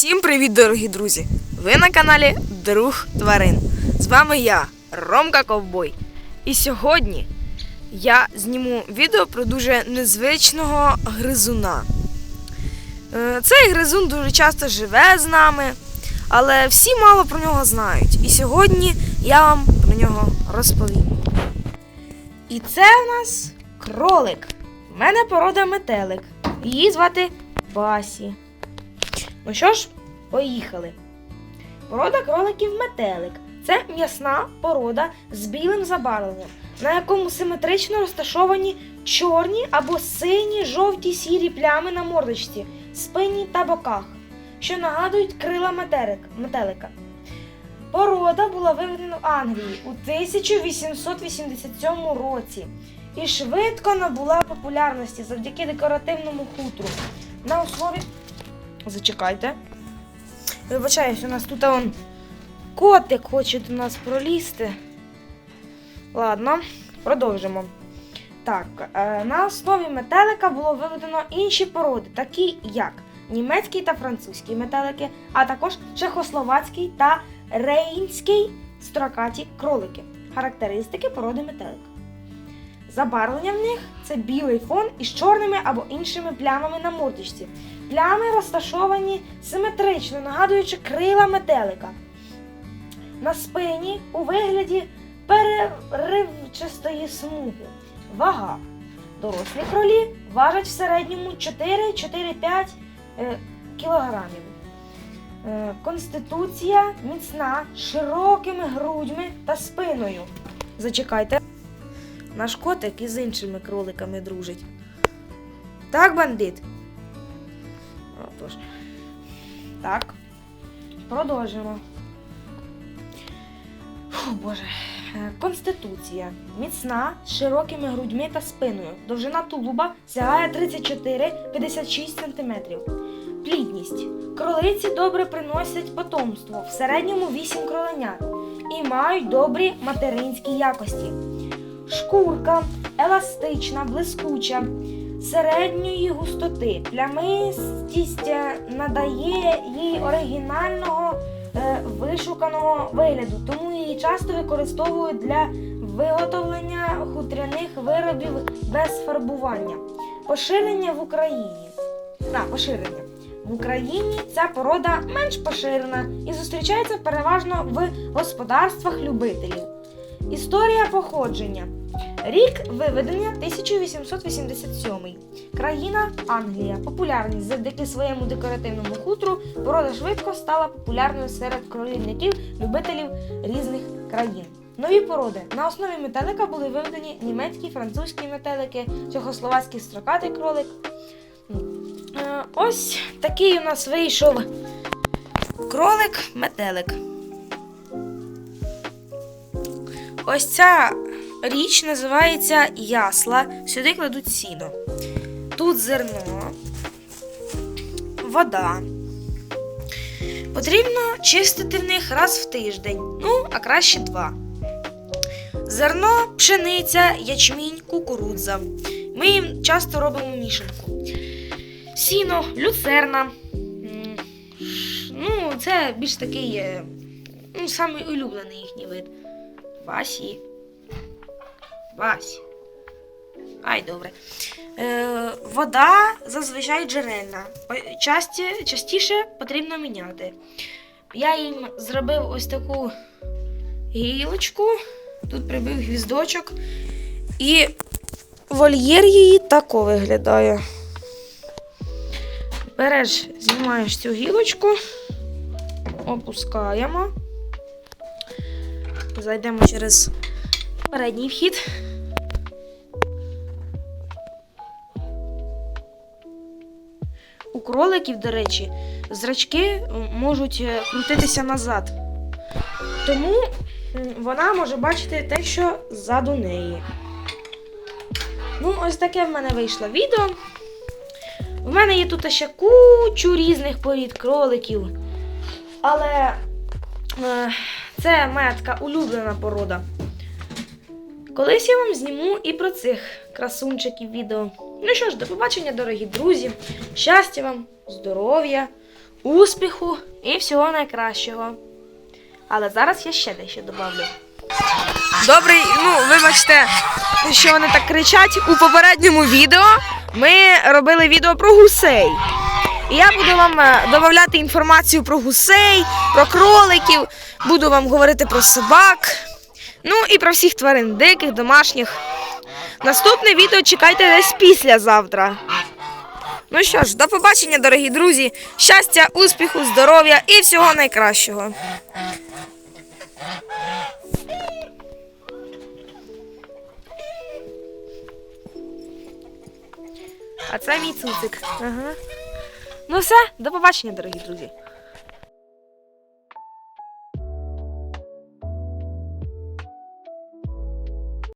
Всім привіт, дорогі друзі! Ви на каналі Друг Тварин. З вами я, Ромка Ковбой. І сьогодні я зніму відео про дуже незвичного гризуна. Е, Цей гризун дуже часто живе з нами, але всі мало про нього знають. І сьогодні я вам про нього розповім. І це у нас кролик. У мене порода метелик. Її звати Басі. Ну що ж, поїхали. Порода кроликів метелик. Це м'ясна порода з білим забарвленням, на якому симетрично розташовані чорні або сині, жовті сірі плями на мордочці, спині та боках, що нагадують крила метелик, метелика. Порода була виведена в Англії у 1887 році і швидко набула популярності завдяки декоративному хутру. На основі Зачекайте. Вибачаюсь, у нас тут он котик хоче до нас пролізти. Ладно, продовжимо. Так, е, на основі метелика було виведено інші породи, такі як німецький та французький метелики, а також чехословацький та рейнський строкаті кролики. Характеристики породи метелика. Забарвлення в них це білий фон із чорними або іншими плямами на мордочці. Плями розташовані симетрично, нагадуючи крила метелика. На спині у вигляді переривчастої смуги. Вага. Дорослі кролі важать в середньому 4-4-5 е, кілограмів. Е, Конституція міцна, широкими грудьми та спиною. Зачекайте. Наш котик із іншими кроликами дружить. Так, бандит? Отож. Так. Продовжимо. Фу, Боже. Е, Конституція. Міцна, з широкими грудьми та спиною. Довжина тулуба сягає 34-56 см. Плідність. Кролиці добре приносять потомство, в середньому 8 кроленят і мають добрі материнські якості. Шкурка еластична, блискуча, середньої густоти. Плямистість е, надає їй оригінального е, вишуканого вигляду, тому її часто використовують для виготовлення хутряних виробів без фарбування. Поширення в Україні. А, поширення. В Україні ця порода менш поширена і зустрічається переважно в господарствах любителів. Історія походження. Рік виведення 1887. Країна Англія. Популярність завдяки своєму декоративному хутру порода швидко стала популярною серед кролівників, любителів різних країн. Нові породи на основі метелика були виведені німецькі, французькі метелики, чехословацький строкатий кролик. Е, Ось такий у нас вийшов кролик-метелик. Ось ця річ називається ясла. Сюди кладуть сіно. Тут зерно, вода. Потрібно чистити в них раз в тиждень, ну, а краще два. Зерно, пшениця, ячмінь, кукурудза. Ми їм часто робимо мішанку. Сіно, люцерна. Ну, це більш такий, е, ну, самий улюблений їхній вид. Васі. Вась. Ай, добре. Е, вода зазвичай джерельна. Часті, частіше потрібно міняти. Я їм зробив ось таку гілочку. Тут прибив гвіздочок. І вольєр її тако виглядає. Береш, знімаєш цю гілочку, опускаємо. Зайдемо через передній вхід. У кроликів, до речі, зрачки можуть е, крутитися назад. Тому вона може бачити те, що ззаду неї. Ну, ось таке в мене вийшло відео. В мене є тут ще кучу різних порід кроликів. Але е, це моя така улюблена порода. Колись я вам зніму і про цих красунчиків відео. Ну що ж, до побачення, дорогі друзі. Щастя вам, здоров'я, успіху і всього найкращого. Але зараз я ще дещо добавлю. Добрий, ну вибачте, що вони так кричать. У попередньому відео ми робили відео про гусей. І я буду вам е, додавати інформацію про гусей, про кроликів, буду вам говорити про собак, ну і про всіх тварин, диких, домашніх. Наступне відео чекайте десь післязавтра. Ну що ж, до побачення, дорогі друзі. Щастя, успіху, здоров'я і всього найкращого. А це мій цуцик. Ага. Ну все, до побачення, дорогі друзі.